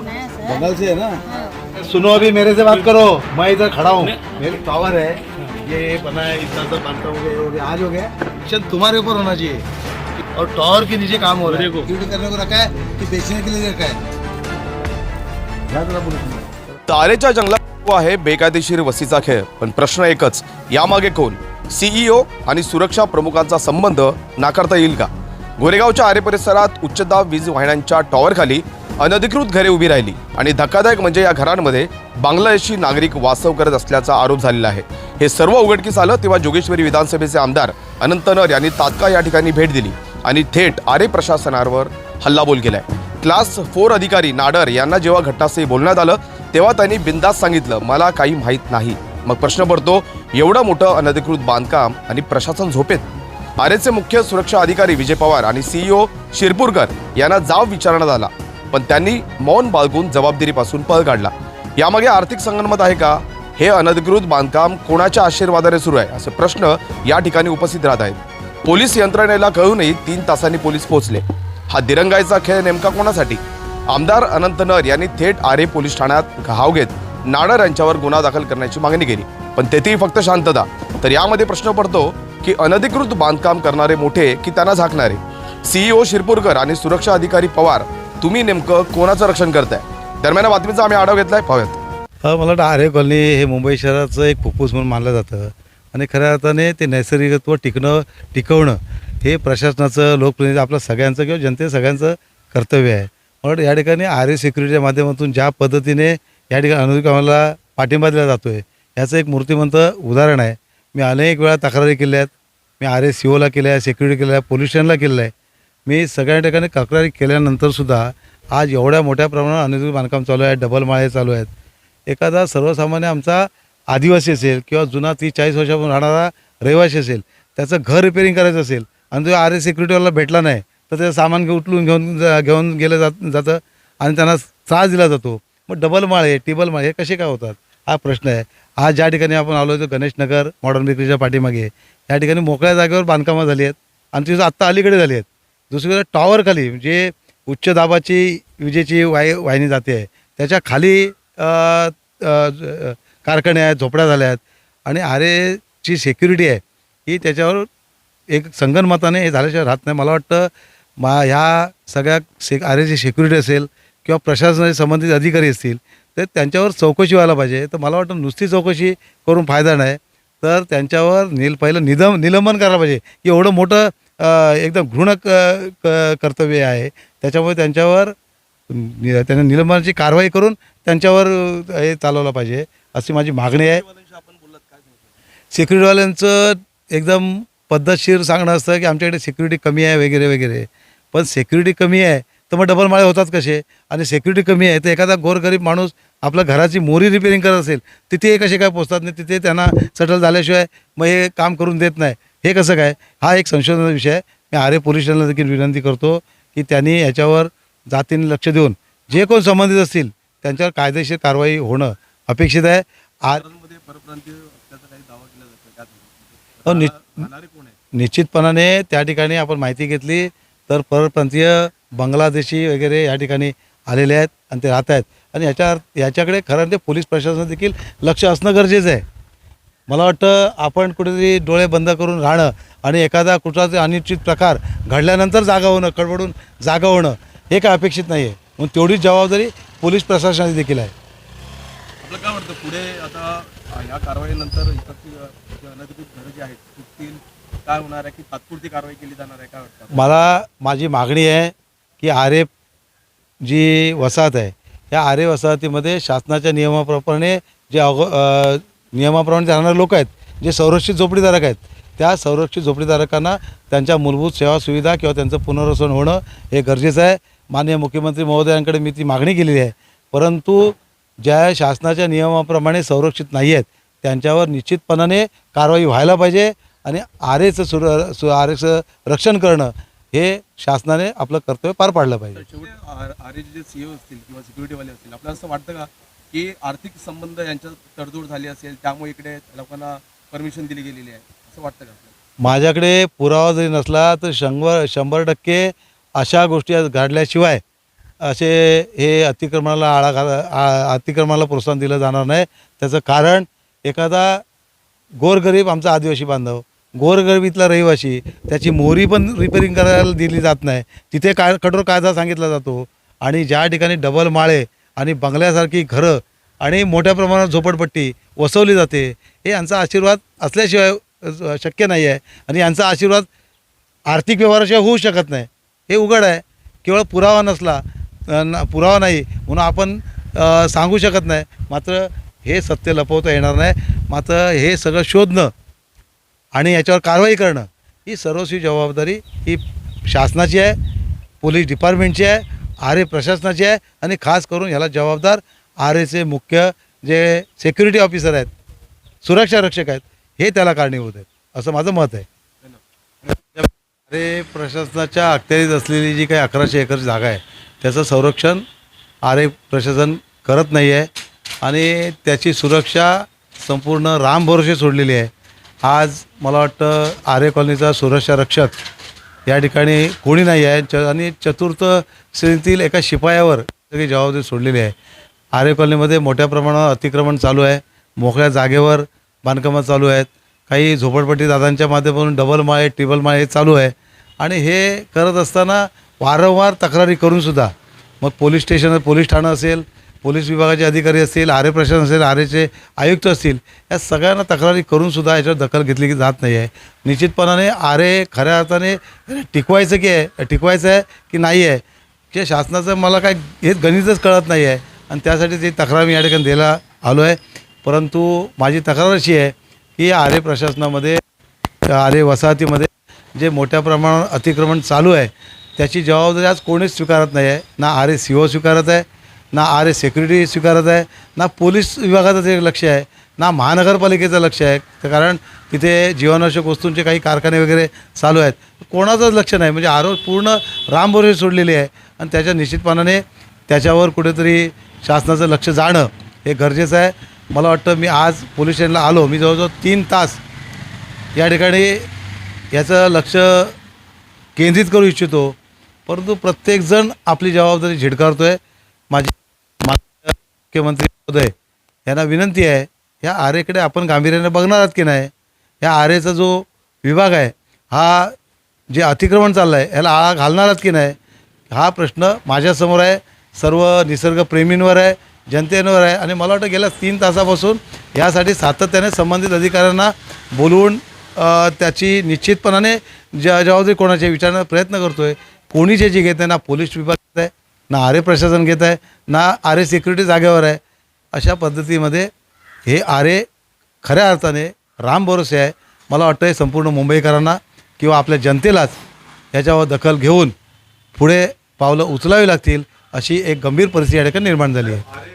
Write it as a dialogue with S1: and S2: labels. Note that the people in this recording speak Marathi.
S1: बंगाल से है ना?
S2: हाँ।
S1: सुनो अभी मेरे से बात करो। मैं इधर खड़ा हूँ। मेरी पावर है। ये बना है इतना सा बांधता हो गया ये हो गया आज हो गया। मिशन तुम्हारे ऊपर होना चाहिए। और टॉवर के नीचे काम हो रहा है। ड्यूटी करने को रखा है कि बेचने के लिए रखा है।
S3: तारेच्या जंगलात आहे बेकायदेशीर वस्तीचा खेळ पण प्रश्न एकच यामागे कोण? सीईओ आणि सुरक्षा प्रमुखांचा संबंध नाकारता येईल का? गोरेगावच्या आरे परिसरात उच्चदाब वीज वाहिन्यांच्या टॉवरखाली अनधिकृत घरे उभी राहिली आणि धक्कादायक म्हणजे या घरांमध्ये बांगलादेशी नागरिक वास्तव करत असल्याचा आरोप झालेला आहे. हे सर्व उघडकीस आलं तेव्हा जोगेश्वरी विधानसभेचे आमदार अनंत नर यांनी तात्काळ या ठिकाणी भेट दिली आणि थेट आरे प्रशासनावर हल्लाबोल केलाय. क्लास फोर अधिकारी नाडर यांना जेव्हा घटनास्थळी बोलण्यात आलं तेव्हा त्यांनी बिंदास सांगितलं मला काही माहीत नाही. मग प्रश्न पडतो एवढं मोठं अनधिकृत बांधकाम आणि प्रशासन झोपेत आरेचे मुख्य सुरक्षा अधिकारी विजय पवार आणि सीईओ शिरपूरकर यांना जाब विचारण्यात आला. पण त्यांनी मौन बाळगून जबाबदारीपासून पळ काढला. यामागे आर्थिक संगनमत आहे का? हे अनधिकृत बांधकाम कोणाच्या आशीर्वादाने सुरू आहे? असे प्रश्न या ठिकाणी उपस्थित राहत आहेत. पोलीस यंत्रणेला कळूनही तीन तासांनी पोलीस पोहोचले. हा दिरंगाईचा खेळ नेमका कोणासाठी? आमदार अनंत नर यांनी थेट आरे पोलीस ठाण्यात घाव घेत नाडर यांच्यावर गुन्हा दाखल करण्याची मागणी केली. पण तेथेही फक्त शांतता. तर यामध्ये प्रश्न पडतो की अनधिकृत बांधकाम करणारे मोठे की त्यांना झाकणारे. सीईओ शिरपूरकर आणि सुरक्षा अधिकारी पवार तुम्ही नेमकं कोणाचं रक्षण करताय? दरम्यान बातमीचा आम्ही आढावा घेतलाय. पाहूयात.
S1: मला वाटतं आरे कॉलनी हे मुंबई शहराचं एक फुफ्फुस म्हणून मानलं जातं. आणि खऱ्या अर्थाने ते नैसर्गिकत्व टिकणं टिकवणं हे प्रशासनाचं लोकप्रतिनिधी आपलं सगळ्यांचं किंवा जनते सगळ्यांचं कर्तव्य आहे. म्हणून या ठिकाणी आरे सिक्युरिटीच्या माध्यमातून ज्या पद्धतीने या ठिकाणी अनुकामाला पाठिंबा दिला जातो आहे याचं एक मूर्तिमंत उदाहरण आहे. मी अनेक वेळा तक्रारी केल्या आहेत. मी आर एस सी ओला केलं आहे सिक्युरिटी केलं आहे पोल्युशनला केलं केलेलं आहे मी सगळ्या ठिकाणी तक्रारी केल्यानंतरसुद्धा आज एवढ्या मोठ्या प्रमाणात अनधिकृत बांधकाम चालू आहे डबल माळे चालू आहेत. एखादा सर्वसामान्य आमचा आदिवासी असेल किंवा जुना तीस चाळीस वर्षापासून राहणारा रहिवासी असेल त्याचं घर रिपेअरिंग करायचं असेल आणि तो आर एस सिक्युरिटीवाला भेटला नाही तर त्याचं सामान घेऊन उचलून घेऊन जा- घेऊन गेलं जात जातं आणि त्यांना त्रास दिला जातो. मग डबल माळे टेबल माळे हे कसे काय होतात? हा प्रश्न आहे. आज ज्या ठिकाणी आपण आलो होतो गणेशनगर मॉडर्न बेकरीच्या पाठीमागे या ठिकाणी मोकळ्या जागेवर बांधकामं झाली आहेत आणि तिथं आत्ता अलीकडे झाली आहेत. दुसरीकडे टॉवरखाली जे उच्च दाबाची विजेची वाय वाहिनी जाते आहे त्याच्याखाली कारखाने आहेत झोपड्या झाल्या आहेत आणि आरेची सेक्युरिटी आहे ही त्याच्यावर एक संगनमताने हे झाल्याशिवाय राहत नाही. मला वाटतं मा ह्या सगळ्या से आरेची सेक्युरिटी असेल किंवा प्रशासनाशी संबंधित अधिकारी असतील तर त्यांच्यावर चौकशी व्हायला पाहिजे. तर मला वाटतं नुसती चौकशी करून फायदा नाही. तर त्यांच्यावर निल पहिलं निदम निलंबन करायला पाहिजे. की एवढं मोठं एकदम घृण क कर्तव्य आहे. त्याच्यामुळे त्यांच्यावर नि- त्यांना निलंबनाची कारवाई करून त्यांच्यावर हे चालवलं पाहिजे. अशी माझी मागणी आहे. सिक्युरिटीवाल्यांचं एकदम पद्धतशीर सांगणं असतं की आमच्याकडे सिक्युरिटी कमी आहे वगैरे वगैरे. पण सिक्युरिटी कमी आहे तर मग डबल माळे होतात कसे? आणि सिक्युरिटी कमी आहे तर एखादा गोरगरीब माणूस आपल्या घराची मोरी रिपेअरिंग करत असेल तिथे कसे काय पोचतात? नाही तिथे त्यांना सेटल झाल्याशिवाय मग हे काम करून देत नाही. हे कसं काय? हा एक संशोधनाचा विषय आहे. मी आरे पोलीस स्टेशनला देखील विनंती करतो की त्यांनी याच्यावर जातीने लक्ष देऊन जे कोण संबंधित असतील त्यांच्यावर कायदेशीर कारवाई होणं अपेक्षित आहे. निश्चितपणाने त्या ठिकाणी आपण माहिती घेतली तर परप्रांतीय बांगलादेशी वगैरे या ठिकाणी आलेले आहेत आणि ते राहत आहेत. आणि याच्या याच्याकडे खरं ते पोलीस प्रशासन देखील लक्ष असणं गरजेचं आहे. मला वाटतं आपण कुठेतरी डोळे बंद करून राहणं आणि एखादा कुठलाच अनिश्चित प्रकार घडल्यानंतर जागा होणं खडबडून जागा होणं हे काय अपेक्षित नाही आहे म्हणून तेवढीच जबाबदारी पोलीस प्रशासनाची देखील आहे.
S4: आपलं काय वाटतं? पुढे आता या कारवाईनंतर अनधिकृत घरं जी आहेत काय होणार आहे की तात्पुरती कारवाई केली जाणार आहे काय वाटतं?
S1: मला माझी मागणी आहे की आरे जी वसाहत आहे या आरे वसाहतीमध्ये शासनाच्या नियमाप्रमाणे जे अगो नियमाप्रमाणे राहणारे लोक आहेत जे संरक्षित झोपडीधारक आहेत त्या संरक्षित झोपडीधारकांना त्यांच्या मूलभूत सेवा सुविधा किंवा त्यांचं पुनर्वसन होणं हे गरजेचं आहे. माननीय मुख्यमंत्री महोदयांकडे मी ती मागणी केलेली आहे. परंतु ज्या शासनाच्या नियमाप्रमाणे संरक्षित नाही आहेत त्यांच्यावर निश्चितपणाने कारवाई व्हायला पाहिजे आणि आरेचं सुर सु आरेचं रक्षण करणं हे शासनाने आपलं कर्तव्य पार पाडलं पाहिजे.
S4: असतील आपल्याला असं वाटतं का की आर्थिक संबंध यांच्यात तडजोड झाली असेल त्यामुळे इकडे लोकांना परमिशन दिली गेलेली आहे? असं वाटतं का?
S1: माझ्याकडे पुरावा जरी नसला तर शंभर शंभर टक्के अशा गोष्टी घडल्याशिवाय असे हे अतिक्रमणाला आळा घाला अतिक्रमणाला प्रोत्साहन दिलं जाणार नाही. त्याचं कारण एखादा गोरगरीब आमचा आदिवासी बांधव गोरगरबीतला रहिवासी त्याची मोहरी पण रिपेरिंग करायला दिली जात नाही. तिथे काय कठोर कायदा सांगितला जातो. आणि ज्या ठिकाणी डबल माळे आणि बंगल्यासारखी घरं आणि मोठ्या प्रमाणात झोपडपट्टी वसवली जाते हे यांचा आशीर्वाद असल्याशिवाय शक्य नाही आहे आणि यांचा आशीर्वाद आर्थिक व्यवहाराशिवाय होऊ शकत नाही. हे उघड आहे. केवळ पुरावा नसला पुरावा नाही म्हणून आपण सांगू शकत नाही. मात्र हे सत्य लपवता येणार नाही. मात्र हे सगळं शोधणं आणि याच्यावर कारवाई करणं ही सर्वस्वी जबाबदारी ही शासनाची आहे पोलीस डिपार्टमेंटची आहे आर ए प्रशासनाची आहे आणि खास करून ह्याला जबाबदार आर एचे मुख्य जे सेक्युरिटी ऑफिसर आहेत सुरक्षा रक्षक आहेत हे त्याला कारणीभूत आहेत असं माझं मत आहे. अरे प्रशासनाच्या अखत्यारीत असलेली जी काही अकराशे एकर जागा आहे त्याचं संरक्षण आरे प्रशासन करत नाही आहे आणि त्याची सुरक्षा संपूर्ण राम भरोसे सोडलेली आहे. आज मला वाटतं आर्य कॉलनीचा सुरक्षा रक्षक या ठिकाणी कोणी नाही आहे. च आणि चतुर्थ श्रेणीतील एका शिपायावर सगळी जबाबदारी सोडलेली आहे. आर्य कॉलनीमध्ये मोठ्या प्रमाणावर अतिक्रमण चालू आहे. मोकळ्या जागेवर बांधकामं चालू आहेत. काही झोपडपट्टी दादांच्या माध्यमातून डबल माळे ट्रिबल माळे हे चालू आहे. आणि हे करत असताना वारंवार तक्रारी करूनसुद्धा मग पोलीस स्टेशन पोलीस ठाणं असेल पोलीस विभागाचे अधिकारी असतील आरे प्रशासन असेल आरेचे आयुक्त असतील या सगळ्यांना तक्रारी करूनसुद्धा याच्यावर दखल घेतली जात नाही आहे निश्चितपणाने आरे खऱ्या अर्थाने टिकवायचं की आहे टिकवायचं आहे की नाही आहे जे शासनाचं मला काय हे गणितच कळत नाही आहे आणि त्यासाठी ती तक्रार मी या ठिकाणी द्यायला आलो आहे. परंतु माझी तक्रार अशी आहे की आरे प्रशासनामध्ये आरे वसाहतीमध्ये जे मोठ्या प्रमाणावर अतिक्रमण चालू आहे त्याची जबाबदारी आज कोणीच स्वीकारत नाही आहे ना आरे सी ओ स्वीकारत आहे ना आर ए सेक्युरिटी स्वीकारत आहे ना पोलीस विभागाचं ते लक्ष आहे ना महानगरपालिकेचं लक्ष आहे. तर कारण तिथे जीवनावश्यक वस्तूंचे काही कारखाने वगैरे चालू आहेत. कोणाचंच लक्ष नाही. म्हणजे आरोप पूर्ण रामबरोबर सोडलेली आहे. आणि त्याच्या निश्चितपणाने त्याच्यावर कुठेतरी शासनाचं लक्ष जाणं हे गरजेचं आहे. मला वाटतं मी आज पोलीस स्टेशनला आलो. मी जवळजवळ तीन तास या ठिकाणी याचं लक्ष केंद्रित करू इच्छितो. परंतु प्रत्येकजण आपली जबाबदारी झिडकारतो आहे माझी मुख्यमंत्री महोदय यांना विनंती आहे या आरेकडे आपण गांभीर्याने बघणार आहात की नाही? ह्या आरेचा जो विभाग आहे हा जे अतिक्रमण चाललं आहे याला आळा घालणार आहात की नाही? हा प्रश्न माझ्यासमोर आहे सर्व निसर्गप्रेमींवर आहे जनतेवर आहे आणि मला वाटतं गेल्या तीन तासापासून यासाठी सातत्याने संबंधित अधिकाऱ्यांना बोलवून त्याची निश्चितपणाने ज जबाबदारी कोणाची विचारण्याचा प्रयत्न करतो आहे कोणी जे जे घेत आहे ना पोलीस विभाग आहे ना आरे प्रशासन घेत आहे ना आरे सिक्युरिटी जागेवर आहे. अशा पद्धतीमध्ये हे आरे खऱ्या अर्थाने राम भरोसे आहे. मला वाटतं हे संपूर्ण मुंबईकरांना किंवा आपल्या जनतेलाच याच्यावर दखल घेऊन पुढे पावलं उचलावी लागतील अशी एक गंभीर परिस्थिती या ठिकाणी निर्माण झाली आहे.